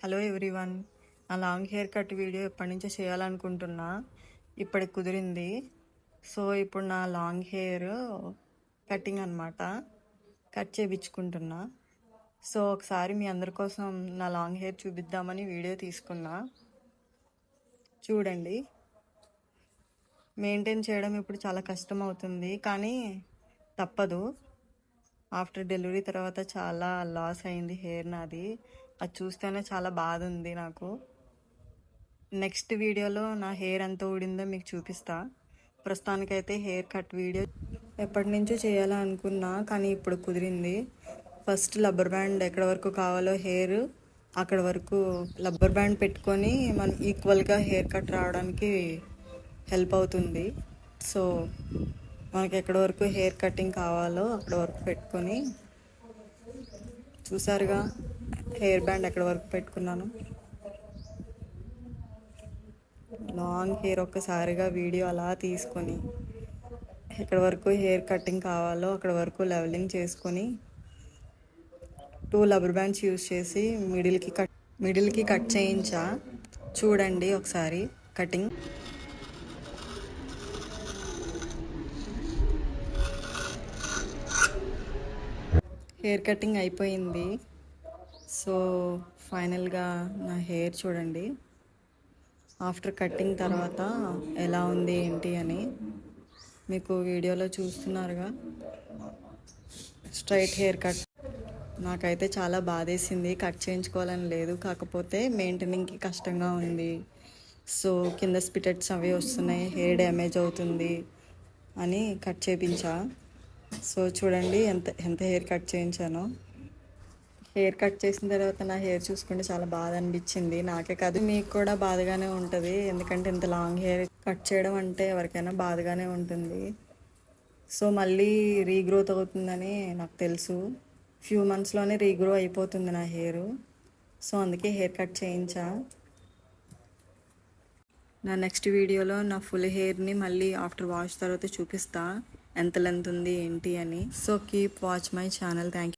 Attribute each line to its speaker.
Speaker 1: Hello everyone నా long hair cut video ఎప్పటి నుంచో చేయాలనుకుంటున్నా. ఇప్పటికి కుదిరింది. సో ఇప్పుడు నా లాంగ్ హెయిర్ కటింగ్ అనమాట కట్ చేయించుకుంటున్నా సో ఒకసారి మీ అందరి కోసం నా లాంగ్ హెయిర్ చూపిద్దామని వీడియో తీసుకున్నా. చూడండి. మెయింటైన్ చేయడం ఇప్పుడు చాలా కష్టం అవుతుంది కానీ తప్పదు. ఆఫ్టర్ డెలివరీ తర్వాత చాలా లాస్ అయింది హెయిర్ నాది. అది చూస్తేనే చాలా బాధ ఉంది నాకు. నెక్స్ట్ వీడియోలో నా హెయిర్ ఎంత ఊడిందో మీకు చూపిస్తా. ప్రస్తుతానికైతే హెయిర్ కట్ వీడియో ఎప్పటి నుంచో చేయాలా అనుకున్నా కానీ ఇప్పుడు కుదిరింది. ఫస్ట్ లబ్బర్ బ్యాండ్ ఎక్కడ వరకు కావాలో హెయిర్ అక్కడ వరకు లబ్బర్ బ్యాండ్ పెట్టుకొని మనం ఈక్వల్గా హెయిర్ కట్ రావడానికి హెల్ప్ అవుతుంది. సో మనకి ఎక్కడ వరకు హెయిర్ కటింగ్ కావాలో అక్కడ వరకు పెట్టుకొని చూసారుగా హెయిర్ బ్యాండ్ ఎక్కడ వరకు పెట్టుకున్నాను. లాంగ్ హెయిర్ ఒక్కసారిగా వీడియో అలా తీసుకొని ఎక్కడ వరకు హెయిర్ కటింగ్ కావాలో అక్కడ వరకు లెవెలింగ్ చేసుకొని టూ లబర్ బ్యాండ్స్ యూస్ చేసి మిడిల్కి కట్ మిడిల్కి కట్ చేయించా. చూడండి ఒకసారి కటింగ్. హెయిర్ కటింగ్ అయిపోయింది. సో ఫైనల్గా నా హెయిర్ చూడండి. ఆఫ్టర్ కటింగ్ తర్వాత ఎలా ఉంది ఏంటి అని మీకు వీడియోలో చూస్తున్నారుగా. స్ట్రైట్ హెయిర్ కట్ నాకైతే చాలా బాధేసింది. కట్ చేయించుకోవాలని లేదు. కాకపోతే మెయింటెనింగ్కి కష్టంగా ఉంది. సో కింద స్పిటెట్స్ అవి వస్తున్నాయి. హెయిర్ డ్యామేజ్ అవుతుంది అని కట్ చేయించా. సో చూడండి ఎంత ఎంత హెయిర్ కట్ చేయించానో. హెయిర్ కట్ చేసిన తర్వాత నా హెయిర్ చూసుకుంటే చాలా బాధ అనిపించింది. నాకే కాదు మీకు కూడా బాధగానే ఉంటుంది. ఎందుకంటే ఇంత లాంగ్ హెయిర్ కట్ చేయడం అంటే ఎవరికైనా బాధగానే ఉంటుంది. సో మళ్ళీ రీగ్రోత్ అవుతుందని నాకు తెలుసు. ఫ్యూ మంత్స్లోనే రీగ్రో అయిపోతుంది నా హెయిర్ సో అందుకే హెయిర్ కట్ చేయించా. నా నెక్స్ట్ వీడియోలో నా ఫుల్ హెయిర్ని మళ్ళీ ఆఫ్టర్ వాష్ తర్వాత చూపిస్తాను ఎంత లెంత్ ఉంది ఏంటి అని. So keep watch my channel thank